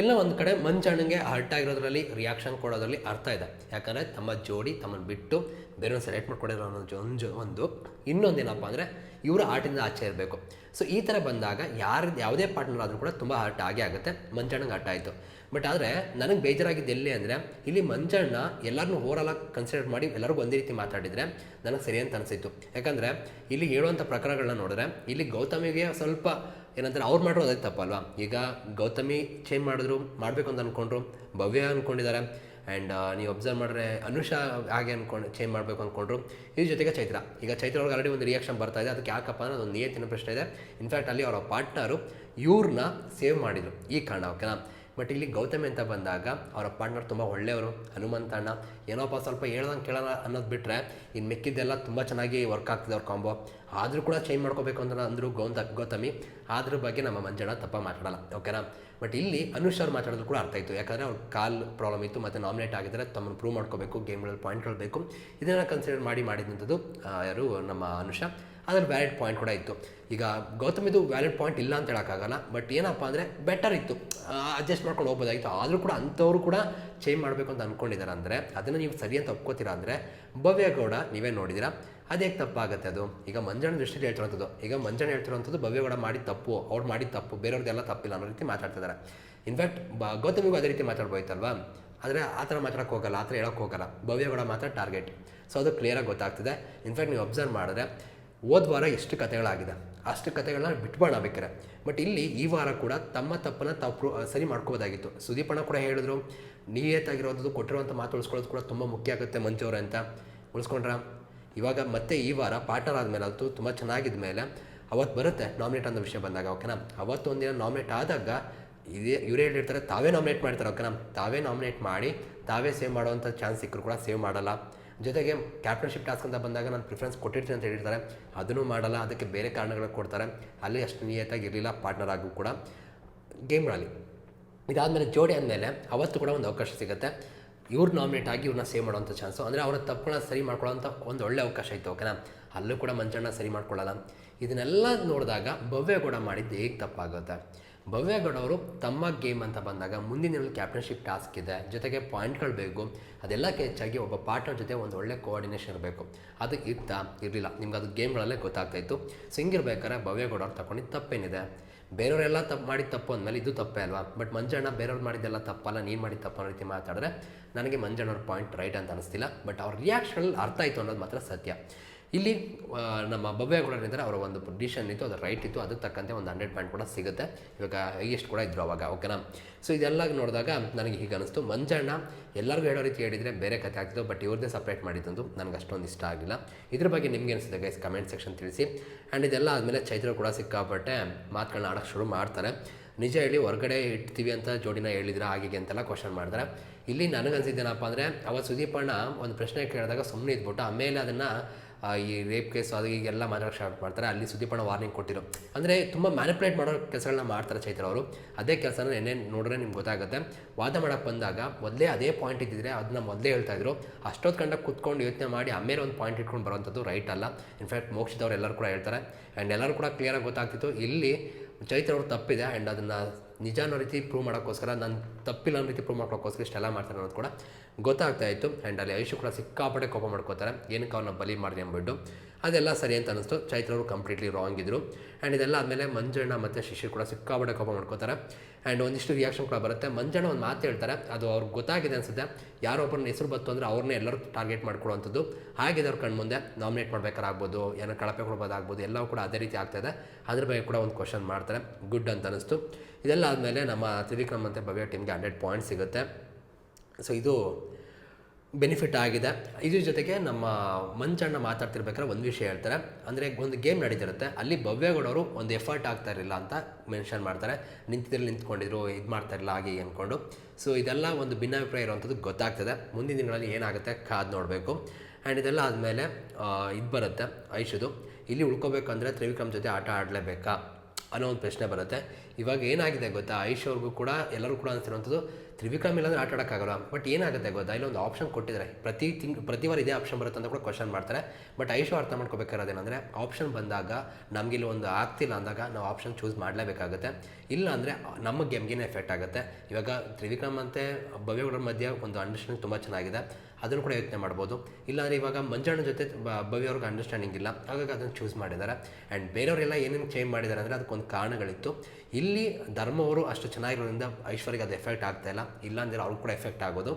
Speaker 1: ಎಲ್ಲ ಒಂದು ಕಡೆ ಮಂಜಣ್ಣಂಗೆ ಹರ್ಟ್ ಆಗಿರೋದ್ರಲ್ಲಿ ರಿಯಾಕ್ಷನ್ ಕೊಡೋದ್ರಲ್ಲಿ ಅರ್ಥ ಇದೆ. ಯಾಕಂದರೆ ತಮ್ಮ ಜೋಡಿ ತಮ್ಮನ್ನು ಬಿಟ್ಟು ಬೇರೆಯವ್ರನ್ನ ಸೆಲೆಕ್ಟ್ ಮಾಡ್ಕೊಂಡಿರೋ ಅನ್ನೋ ಒಂದು ಒಂದು. ಇನ್ನೊಂದೇನಪ್ಪ ಅಂದರೆ ಇವರು ಆಟಿಂದ ಆಚೆ ಇರಬೇಕು. ಸೊ ಈ ಥರ ಬಂದಾಗ ಯಾರು, ಯಾವುದೇ ಪಾರ್ಟ್ನರ್ ಆದರೂ ಕೂಡ ತುಂಬ ಹರ್ಟ್ ಆಗೇ ಆಗುತ್ತೆ. ಮಂಜಣ್ಣಂಗೆ ಹರ್ಟ್ ಆಯಿತು. ಬಟ್ ಆದರೆ ನನಗೆ ಬೇಜಾರಾಗಿದ್ದು ಎಲ್ಲಿ ಅಂದರೆ ಇಲ್ಲಿ ಮಂಜಣ್ಣ ಎಲ್ಲರನ್ನೂ ಆಗಿ ಕನ್ಸಿಡರ್ ಮಾಡಿ ಎಲ್ಲರಿಗೂ ಒಂದೇ ರೀತಿ ಮಾತಾಡಿದರೆ ನನಗೆ ಸರಿ ಅಂತ ಅನಿಸಿತ್ತು. ಯಾಕಂದರೆ ಇಲ್ಲಿ ಹೇಳುವಂಥ ಪ್ರಕರಣಗಳನ್ನ ನೋಡಿದ್ರೆ ಇಲ್ಲಿ ಗೌತಮಿಗೆ ಸ್ವಲ್ಪ ಏನಂತಾರೆ ಅವ್ರು ಮಾಡಿರೋ ಅದೇ ತಪ್ಪಲ್ವಾ? ಈಗ ಗೌತಮಿ ಚೇಂಜ್ ಮಾಡಿದ್ರು, ಮಾಡಬೇಕು ಅಂತ ಅಂದ್ಕೊಂಡ್ರು ಭವ್ಯ ಅಂದ್ಕೊಂಡಿದ್ದಾರೆ ಆ್ಯಂಡ್ ನೀವು ಅಬ್ಸರ್ವ್ ಮಾಡಿದ್ರೆ ಅನುಷಾ ಹಾಗೆ ಅಂದ್ಕೊಂಡು ಚೇಂಜ್ ಮಾಡಬೇಕು ಅಂದ್ಕೊಂಡ್ರು ಇದ್ರ ಜೊತೆಗೆ ಚೈತ್ರ. ಈಗ ಚೈತ್ರ ಅವ್ರಿಗೆ ಆಲ್ರೆಡಿ ಒಂದು ರಿಯಾಕ್ಷನ್ ಬರ್ತಾ ಇದೆ. ಅದಕ್ಕೆ ಯಾಕಪ್ಪ ಅನ್ನೋದು ಒಂದು ನಿಯತ್ತಿನ ಪ್ರಶ್ನೆ ಇದೆ. ಇನ್ಫ್ಯಾಕ್ಟ್ ಅಲ್ಲಿ ಅವರ ಪಾರ್ಟ್ನರು ಇವ್ರನ್ನ ಸೇವ್ ಮಾಡಿದರು. ಈ ಕಾರಣ ಓಕೆನಾ ಬಟ್ ಇಲ್ಲಿ ಗೌತಮಿ ಅಂತ ಬಂದಾಗ ಅವರ ಪಾರ್ಟ್ನರ್ ತುಂಬ ಒಳ್ಳೆಯವರು ಹನುಮಂತಣ್ಣ ಏನೋಪ್ಪ ಸ್ವಲ್ಪ ಹೇಳ್ದಂಗೆ ಕೇಳೋಣ ಅನ್ನೋದು ಬಿಟ್ಟರೆ ಇನ್ನು ಮೆಕ್ಕಿದ್ದೆಲ್ಲ ತುಂಬ ಚೆನ್ನಾಗಿ ವರ್ಕ್ ಆಗ್ತಿದೆ ಅವ್ರ ಕಾಂಬೋ ಆದರೂ ಕೂಡ ಚೇಂಜ್ ಮಾಡ್ಕೋಬೇಕು ಅಂತ ಅಂದರು ಗೌತ ಗೌತಮಿ. ಅದ್ರ ಬಗ್ಗೆ ನಮ್ಮ ಮಂಜಣ್ಣ ತಪ್ಪ ಮಾತಾಡಲ್ಲ ಓಕೆನಾ ಬಟ್ ಇಲ್ಲಿ ಅನುಷ್ ಅವ್ರು ಮಾತಾಡೋದು ಕೂಡ ಅರ್ಥ ಆಯಿತು. ಯಾಕಂದರೆ ಅವ್ರ ಕಾಲ್ ಪ್ರಾಬ್ಲಮ್ ಇತ್ತು, ಮತ್ತು ನಾಮಿನೇಟ್ ಆಗಿದ್ದರೆ, ತಮ್ಮನ್ನು ಪ್ರೂವ್ ಮಾಡ್ಕೋಬೇಕು ಗೇಮ್ಗಳಲ್ಲಿ ಪಾಯಿಂಟ್ಗಳು ಬೇಕು. ಇದನ್ನು ಕನ್ಸಿಡರ್ ಮಾಡಿ, ಮಾಡಿದಂಥದ್ದು ಯಾರು? ನಮ್ಮ ಅನುಷ. ಅದ್ರಲ್ಲಿ ವ್ಯಾಲಿಡ್ ಪಾಯಿಂಟ್ ಕೂಡ ಇತ್ತು. ಈಗ ಗೌತಮಿದು ವ್ಯಾಲಿಡ್ ಪಾಯಿಂಟ್ ಇಲ್ಲ ಅಂತ ಹೇಳೋಕ್ಕಾಗಲ್ಲ ಬಟ್ ಏನಪ್ಪ ಅಂದರೆ ಬೆಟರ್ ಇತ್ತು. ಅಡ್ಜಸ್ಟ್ ಮಾಡ್ಕೊಂಡು ಹೋಗ್ಬೋದಾಗಿತ್ತು. ಆದರೂ ಕೂಡ ಅಂಥವ್ರು ಕೂಡ ಚೇಂಜ್ ಮಾಡಬೇಕು ಅಂತ ಅಂದ್ಕೊಂಡಿದ್ದಾರೆ ಅಂದರೆ, ಅದನ್ನು ನೀವು ಸರಿ ಅಂತ ಒಪ್ಕೋತೀರಾ ಅಂದರೆ, ಭವ್ಯ ಗೌಡ ನೀವೇ ನೋಡಿದಿರ. ಅದೇ ತಪ್ಪಾಗುತ್ತೆ ಅದು? ಈಗ ಮಂಜಣ್ಣ ದೃಷ್ಟಿಯಲ್ಲಿ ಹೇಳ್ತಿರೋಂಥದ್ದು. ಈಗ ಮಂಜಣ್ಣ ಹೇಳ್ತಿರೋಂಥದ್ದು ಭವ್ಯಗೌಡ ಮಾಡಿದ ತಪ್ಪು, ಅವ್ರು ಮಾಡಿದ ತಪ್ಪು, ಬೇರೆಯವ್ರದ್ದೆಲ್ಲ ತಪ್ಪಿಲ್ಲ ಅನ್ನೋ ರೀತಿ ಮಾತಾಡ್ತಿದ್ದಾರೆ ಇನ್ಫ್ಯಾಕ್ಟ್ ಬ, ಗೌತಮಿಗೂ ಅದೇ ರೀತಿ ಮಾತಾಡ್ಬೋಯ್ತಲ್ವಾ? ಆದರೆ ಆ ಥರ ಮಾತಾಡೋಕೆ ಹೋಗಲ್ಲ, ಆ ಥರ ಹೇಳೋಕ್ಕೆ ಹೋಗಲ್ಲ. ಭವ್ಯಗೌಡ ಮಾತ್ರ ಟಾರ್ಗೆಟ್ ಸೊ ಅದು ಕ್ಲಿಯರಾಗಿ ಗೊತ್ತಾಗ್ತಿದೆ. ಇನ್ಫ್ಯಾಕ್ಟ್ ನೀವು ಅಬ್ಸರ್ವ್ ಮಾಡಿದ್ರೆ ಹೋದ ವಾರ ಎಷ್ಟು ಕಥೆಗಳಾಗಿದೆ ಅಷ್ಟು ಕಥೆಗಳನ್ನ ಬಿಟ್ಬೋಣ ಬೇಕಾರೆ ಬಟ್ ಇಲ್ಲಿ ಈ ವಾರ ಕೂಡ ತಮ್ಮ ತಪ್ಪನ್ನು ತಾವು ಪ್ರೂ ಸರಿ ಮಾಡ್ಕೋಬೋದಾಗಿತ್ತು. ಸುದೀಪಣ್ಣ ಕೂಡ ಹೇಳಿದ್ರು, ನಿಯತ್ತಾಗಿರೋದು ಕೊಟ್ಟಿರುವಂಥ ಮಾತು ಉಳಿಸ್ಕೊಳ್ಳೋದು ಕೂಡ ತುಂಬ ಮುಖ್ಯ ಆಗುತ್ತೆ ಮಂಚವ್ರೆ ಅಂತ. ಉಳಿಸ್ಕೊಂಡ್ರ? ಇವಾಗ ಮತ್ತೆ ಈ ವಾರ ಪಾರ್ಟ್ನರ್ ಆದಮೇಲೆ ಅದು ತುಂಬ ಚೆನ್ನಾಗಿದ್ದ ಮೇಲೆ ಅವತ್ತು ಬರುತ್ತೆ ನಾಮಿನೇಟ್ ಅನ್ನೋ ವಿಷಯ ಬಂದಾಗ, ಓಕೆನಾ? ಅವತ್ತು ಒಂದಿನ ನಾಮಿನೇಟ್ ಆದಾಗ ಇದೇ, ಇವರೇ ಹೇಳಿರ್ತಾರೆ, ತಾವೇ ನಾಮಿನೇಟ್ ಮಾಡ್ತಾರೆ, ಓಕೆನಾ? ತಾವೇ ನಾಮಿನೇಟ್ ಮಾಡಿ, ತಾವೇ ಸೇವ್ ಮಾಡೋವಂಥ ಚಾನ್ಸ್ ಸಿಕ್ಕರು ಕೂಡ ಸೇವ್ ಮಾಡಲ್ಲ. ಜೊತೆಗೆ ಕ್ಯಾಪ್ಟನ್ಶಿಪ್ ಟಾಸ್ಕ್ ಅಂತ ಬಂದಾಗ ನಾನು ಪ್ರಿಫರೆನ್ಸ್ ಕೊಟ್ಟಿರ್ತೀನಿ ಅಂತ ಹೇಳಿರ್ತಾರೆ. ಅದನ್ನು ಮಾಡಲ್ಲ, ಅದಕ್ಕೆ ಬೇರೆ ಕಾರಣಗಳು ಕೊಡ್ತಾರೆ. ಅಲ್ಲಿ ಅಷ್ಟು ನಿಯತಾಗಿ ಇರಲಿಲ್ಲ ಪಾರ್ಟ್ನರ್ ಆಗೂ ಕೂಡ. ಗೇಮ್ಗಳಲ್ಲಿ ಇದಾದಮೇಲೆ ಜೋಡಿ ಅಂದಮೇಲೆ ಅವತ್ತು ಕೂಡ ಒಂದು ಅವಕಾಶ ಸಿಗುತ್ತೆ. ಇವ್ರು ನಾಮಿನೇಟ್ ಆಗಿ ಇವ್ರನ್ನ ಸೇವ್ ಮಾಡೋವಂಥ ಚಾನ್ಸು ಅಂದರೆ ಅವರ ತಪ್ಪುಗಳನ್ನ ಸರಿ ಮಾಡ್ಕೊಳ್ಳೋಂಥ ಒಂದು ಒಳ್ಳೆ ಅವಕಾಶ ಇತ್ತು ಓಕೆನಾ ಅಲ್ಲೂ ಕೂಡ ಮಂಜಣ್ಣ ಸರಿ ಮಾಡ್ಕೊಳ್ಳಲ್ಲ. ಇದನ್ನೆಲ್ಲ ನೋಡಿದಾಗ ಭವ್ಯ ಕೂಡ ಮಾಡಿದ್ದು ಹೇಗೆ ತಪ್ಪಾಗುತ್ತೆ? ಭವ್ಯಗೌಡ ಅವರು ತಮ್ಮ ಗೇಮ್ ಅಂತ ಬಂದಾಗ ಮುಂದಿನ ಕ್ಯಾಪ್ಟನ್ಶಿಪ್ ಟಾಸ್ಕ್ ಇದೆ, ಜೊತೆಗೆ ಪಾಯಿಂಟ್ಗಳು ಬೇಕು. ಅದೆಲ್ಲಕ್ಕೆ ಹೆಚ್ಚಾಗಿ ಒಬ್ಬ ಪಾರ್ಟ್ನರ್ ಜೊತೆ ಒಂದು ಒಳ್ಳೆ ಕೋಆರ್ಡಿನೇಷನ್ ಇರಬೇಕು. ಅದು ಇತ್ತ, ಇರಲಿಲ್ಲ. ನಿಮ್ಗೆ ಅದು ಗೇಮ್ಗಳಲ್ಲೇ ಗೊತ್ತಾಗ್ತಾ ಇತ್ತು ಸೊ ಹಿಂಗಿರ್ಬೇಕಾದ್ರೆ ಭವ್ಯಗೌಡ ಅವ್ರು ತಗೊಂಡಿದ್ದು ತಪ್ಪೇನಿದೆ. ಬೇರೆಯವರೆಲ್ಲ ತಪ್ಪು ಮಾಡಿದ ತಪ್ಪು ಅಂದಮೇಲೆ ಇದು ತಪ್ಪೇ ಅಲ್ವಾ? ಬಟ್ ಮಂಜಣ್ಣ ಬೇರೆಯವ್ರು ಮಾಡಿದ್ದೆಲ್ಲ ತಪ್ಪಲ್ಲ, ನೀನು ಮಾಡಿದ ತಪ್ಪು ಅನ್ನೋ ರೀತಿ ಮಾತಾಡಿದ್ರೆ ನನಗೆ ಮಂಜಣ್ಣವ್ರ ಪಾಯಿಂಟ್ ರೈಟ್ ಅಂತ ಅನಿಸ್ತಿಲ್ಲ. ಬಟ್ ಅವ್ರ ರಿಯಾಕ್ಷನಲ್ಲಿ ಅರ್ಥ ಆಯಿತು ಅನ್ನೋದು ಮಾತ್ರ ಸತ್ಯ. ಇಲ್ಲಿ ನಮ್ಮ ಭವ್ಯಗೌಡರಿದ್ದಾರೆ ಅವರ ಒಂದು ಪೊಡಿಷನ್ ಇತ್ತು, ಅದು ರೈಟ್ ಇತ್ತು, ಅದಕ್ಕೆ ತಕ್ಕಂತೆ ಒಂದು ಹಂಡ್ರೆಡ್ ಪಾಯಿಂಟ್ ಕೂಡ ಸಿಗುತ್ತೆ. ಇವಾಗ ಹೈಯೆಸ್ಟ್ ಕೂಡ ಇದ್ರು ಅವಾಗ ಓಕೆನಾ ಸೊ ಇದೆಲ್ಲ ನೋಡಿದಾಗ ನನಗೆ ಹೀಗೆ ಅನಿಸ್ತು. ಮಂಜಣ್ಣ ಎಲ್ಲರಿಗೂ ಹೇಳೋ ರೀತಿ ಹೇಳಿದರೆ ಬೇರೆ ಕತೆ ಆಗ್ತಿತ್ತು ಬಟ್ ಇವ್ರದ್ದೇ ಸಪ್ರೇಟ್ ಮಾಡಿದ್ದಂದು ನನಗೆ ಅಷ್ಟೊಂದು ಇಷ್ಟ ಆಗಿಲ್ಲ. ಇದ್ರ ಬಗ್ಗೆ ನಿಮ್ಗೆ ಅನಿಸುತ್ತೆ ಗೈಸ್ ಕಮೆಂಟ್ ಸೆಕ್ಷನ್ ತಿಳಿಸಿ. ಆ್ಯಂಡ್ ಇದೆಲ್ಲ ಆದಮೇಲೆ ಚೈತ್ರ ಕೂಡ ಸಿಕ್ಕಾಪಟ್ಟೆ ಮಾತುಗಳನ್ನ ಆಡೋಕ್ಕೆ ಶುರು ಮಾಡ್ತಾರೆ. ನಿಜ ಹೇಳಿ ಹೊರಗಡೆ ಇಡ್ತೀವಿ ಅಂತ ಜೋಡಿನ ಹೇಳಿದ್ರೆ ಹಾಗೆ ಅಂತೆಲ್ಲ ಕ್ವಶನ್ ಮಾಡ್ತಾರೆ. ಇಲ್ಲಿ ನನಗನ್ಸಿದ್ದೇನಪ್ಪ ಅಂದರೆ ಅವತ್ತು ಸುದೀಪಣ್ಣ ಒಂದು ಪ್ರಶ್ನೆ ಕೇಳಿದಾಗ ಸುಮ್ಮನೆ ಇದ್ಬಿಟ್ಟು, ಆಮೇಲೆ ಅದನ್ನು ಈ ರೇಪ್ ಕೇಸ್ ಅದು ಈಗೆಲ್ಲ ಮಾತಾಡೋಕೆ ಸ್ಟಾರ್ಟ್ ಮಾಡ್ತಾರೆ. ಅಲ್ಲಿ ಸುದೀಪಣ್ಣ ವಾರ್ನಿಂಗ್ ಕೊಟ್ಟಿರೋ. ಅಂದರೆ ತುಂಬ ಮ್ಯಾನಿಪ್ಯುಲೇಟ್ ಮಾಡೋ ಕೆಲಸಗಳನ್ನ ಮಾಡ್ತಾರೆ ಚೈತ್ರ ಅವರು. ಅದೇ ಕೆಲಸನ ನೆನ್ನೆ ನೋಡಿದ್ರೆ ನಿಮ್ಗೆ ಗೊತ್ತಾಗುತ್ತೆ. ವಾದ ಮಾಡೋಕ್ಕೆ ಬಂದಾಗ ಮೊದಲೇ ಅದೇ ಪಾಯಿಂಟ್ ಇದ್ದಿದ್ರೆ ಅದನ್ನ ಮೊದಲೇ ಹೇಳ್ತಾ ಇದ್ರು. ಅಷ್ಟೊತ್ತು ಕಂಡ ಕುತ್ಕೊಂಡು ಯೋಚನೆ ಮಾಡಿ ಆಮೇಲೆ ಒಂದು ಪಾಯಿಂಟ್ ಇಟ್ಕೊಂಡು ಬರೋಂಥದ್ದು ರೈಟ್ ಅಲ್ಲ. ಇನ್ಫ್ಯಾಕ್ಟ್ ಮೋಕ್ಷದವ್ರು ಎಲ್ಲರೂ ಕೂಡ ಹೇಳ್ತಾರೆ. ಆ್ಯಂಡ್ ಎಲ್ಲರೂ ಕೂಡ ಕ್ಲಿಯರಾಗಿ ಗೊತ್ತಾಗ್ತಿತ್ತು. ಇಲ್ಲಿ ಚೈತ್ರ ಅವ್ರು ತಪ್ಪಿದೆ. ಆ್ಯಂಡ್ ಅದನ್ನು ನಿಜ ಅನ್ನೋ ರೀತಿ ಪ್ರೂವ್ ಮಾಡೋಕ್ಕೋಸ್ಕರ, ನಾನು ತಪ್ಪಿಲ್ಲ ಅನ್ನೋ ರೀತಿ ಪ್ರೂವ್ ಮಾಡೋಕ್ಕೋಸ್ಕರ ಇಷ್ಟೆಲ್ಲ ಮಾಡ್ತಾರೆ ಅನ್ನೋದು ಕೂಡ ಗೊತ್ತಾಗ್ತಾ ಇತ್ತು. ಆ್ಯಂಡ್ ಅಲ್ಲಿ ಐಶು ಕೂಡ ಸಿಕ್ಕಾಪಟ್ಟೆ ಕೋಪ ಮಾಡ್ಕೋತಾರೆ. ಏನಕ್ಕೆ ಅವ್ರನ್ನ ಬಲಿ ಮಾಡಿದೆ ಅಂದ್ಬಿಟ್ಟು. ಅದೆಲ್ಲ ಸರಿ ಅಂತ ಅನಿಸ್ತು. ಚೈತ್ರ ಅವರು ಕಂಪ್ಲೀಟ್ಲಿ ರಾಂಗ್ ಇದ್ದರು ಆ್ಯಂಡ್ ಇದೆಲ್ಲ ಆದಮೇಲೆ ಮಂಜಣ್ಣ ಮತ್ತು ಶಿಶಿರ್ ಕೂಡ ಸಿಕ್ಕಾಪಟ್ಟೆ ಕೋಪ ಮಾಡ್ಕೋತಾರೆ. ಆ್ಯಂಡ್ ಒಂದಿಷ್ಟು ರಿಯಾಕ್ಷನ್ ಕೂಡ ಬರುತ್ತೆ. ಮಂಜಣ್ಣ ಒಂದು ಮಾತು ಹೇಳ್ತಾರೆ. ಅದು ಅವ್ರಿಗೆ ಗೊತ್ತಾಗಿದೆ ಅನಿಸುತ್ತೆ. ಯಾರೋ ಒಬ್ಬರನ್ನ ಹೆಸರು ಬಂತು ಅಂದರೆ ಅವ್ರನ್ನೇ ಎಲ್ಲರೂ ಟಾರ್ಗೆಟ್ ಮಾಡ್ಕೊಳ್ಳುವಂಥದ್ದು ಹಾಗಿದೆ ಅವ್ರ ಕಣ್ಮುಂದೆ ನಾಮಿನೇಟ್ ಮಾಡ್ಬೇಕಾದ್ರೆ ಆಗ್ಬೋದು. ಏನೋ ಕಳಪೆ ಕೊಡ್ಬೋದಾಗ್ಬೋದು. ಎಲ್ಲವೂ ಕೂಡ ಅದೇ ರೀತಿ ಆಗ್ತಾಯಿದೆ ಅದ್ರ ಬಗ್ಗೆ ಕೂಡ ಒಂದು ಕ್ವಶನ್ ಮಾಡ್ತಾರೆ. ಗುಡ್ ಅಂತ ಅನಿಸ್ತು. ಇದೆಲ್ಲ ಆದಮೇಲೆ ನಮ್ಮ ತ್ರಿವಿಕ್ರಮ್ ಮತ್ತು ಭವ್ಯ ಟೀಮ್ಗೆ ಹಂಡ್ರೆಡ್ ಪಾಯಿಂಟ್ ಸಿಗುತ್ತೆ. ಸೊ ಇದು ಬೆನಿಫಿಟ್ ಆಗಿದೆ. ಇದ್ರ ಜೊತೆಗೆ ನಮ್ಮ ಮಂಚಣ್ಣ ಮಾತಾಡ್ತಿರ್ಬೇಕಾದ್ರೆ ಒಂದು ವಿಷಯ ಹೇಳ್ತಾರೆ. ಅಂದರೆ ಒಂದು ಗೇಮ್ ನಡೀತಿರುತ್ತೆ. ಅಲ್ಲಿ ಭವ್ಯಗೌಡವರು ಒಂದು ಎಫರ್ಟ್ ಆಗ್ತಾ ಇರಲಿಲ್ಲ ಅಂತ ಮೆನ್ಷನ್ ಮಾಡ್ತಾರೆ. ನಿಂತಿದ್ರಲ್ಲಿ ನಿಂತ್ಕೊಂಡಿದ್ರು, ಇದು ಮಾಡ್ತಾ ಇರಲಿಲ್ಲ, ಹೀಗೆ ಅಂದ್ಕೊಂಡು ಸೊ ಇದೆಲ್ಲ ಒಂದು ಭಿನ್ನಾಭಿಪ್ರಾಯ ಇರುವಂಥದ್ದು ಗೊತ್ತಾಗ್ತದೆ. ಮುಂದಿನ ದಿನಗಳಲ್ಲಿ ಏನಾಗುತ್ತೆ? ಕಾದು ನೋಡಬೇಕು. ಆ್ಯಂಡ್ ಇದೆಲ್ಲ ಆದಮೇಲೆ ಇದು ಬರುತ್ತೆ ಐಷದು ಇಲ್ಲಿ ಉಳ್ಕೋಬೇಕಂದ್ರೆ ತ್ರಿವಿಕ್ರಮ್ ಜೊತೆ ಆಟ ಆಡಲೇಬೇಕಾ? ಅನ್ನೋ ಒಂದು ಪ್ರಶ್ನೆ ಬರುತ್ತೆ. ಇವಾಗ ಏನಾಗಿದೆ ಗೊತ್ತಾ? ಆಯುಷ್ ಅವ್ರಿಗೂ ಕೂಡ, ಎಲ್ಲರೂ ಕೂಡ ಅನಿಸ್ತಿರೋಂಥದ್ದು ತ್ರಿವಿಕ್ರಮ್ ಇಲ್ಲಾಂದ್ರೆ ಆಟ ಆಡೋಕ್ಕಾಗಲ್ಲ. ಬಟ್ ಏನಾಗುತ್ತೆ ಗೊತ್ತಾ? ಇಲ್ಲೊಂದು ಆಪ್ಷನ್ ಕೊಟ್ಟಿದ್ದಾರೆ. ಪ್ರತಿ ತಿಂಗ್ ಪ್ರತಿ ವಾರ ಇದೇ ಆಪ್ಷನ್ ಬರುತ್ತೆ ಅಂತ ಕೂಡ ಕ್ವಶನ್ ಮಾಡ್ತಾರೆ. ಬಟ್ ಆಯುಷ್ ಅರ್ಥ ಮಾಡ್ಕೋಬೇಕಾರೋದೇನೆಂದರೆ ಆಪ್ಷನ್ ಬಂದಾಗ ನಮಗೆ ಇಲ್ಲಿ ಒಂದು ಆಗ್ತಿಲ್ಲ ಅಂದಾಗ ನಾವು ಆಪ್ಷನ್ ಚೂಸ್ ಮಾಡಲೇಬೇಕಾಗುತ್ತೆ. ಇಲ್ಲ ಅಂದರೆ ನಮ್ಮ ಗೇಮ್ಗೇನೆ ಎಫೆಕ್ಟ್ ಆಗುತ್ತೆ. ಇವಾಗ ತ್ರಿವಿಕ್ರಮ್ ಮತ್ತು ಭವ್ಯಗೌಡರ ಮಧ್ಯೆ ಒಂದು ಅಂಡರ್ಸ್ಟ್ಯಾಂಡಿಂಗ್ ತುಂಬ ಚೆನ್ನಾಗಿದೆ. ಅದನ್ನು ಕೂಡ ಯೋಚನೆ ಮಾಡ್ಬೋದು. ಇಲ್ಲಾಂದರೆ ಇವಾಗ ಮಂಜಣ್ಣ ಜೊತೆ ಭವ್ಯ ಅವ್ರಿಗೆ ಅಂಡರ್ಸ್ಟ್ಯಾಂಡಿಂಗ್ ಇಲ್ಲ. ಹಾಗಾಗಿ ಅದನ್ನು ಚೂಸ್ ಮಾಡಿದ್ದಾರೆ ಆ್ಯಂಡ್ ಬೇರೆಯವರೆಲ್ಲ ಏನೇನು ಚೇಂಜ್ ಮಾಡಿದ್ದಾರೆ ಅಂದರೆ ಅದಕ್ಕೊಂದು ಕಾರಣಗಳಿತ್ತು. ಇಲ್ಲಿ ಧರ್ಮವರು ಅಷ್ಟು ಚೆನ್ನಾಗಿರೋದ್ರಿಂದ ಐಶ್ವರ್ಯಗೆ ಅದು ಎಫೆಕ್ಟ್ ಇಲ್ಲ. ಇಲ್ಲಾಂದರೆ ಅವ್ರಿಗೆ ಕೂಡ ಎಫೆಕ್ಟ್ ಆಗೋದು.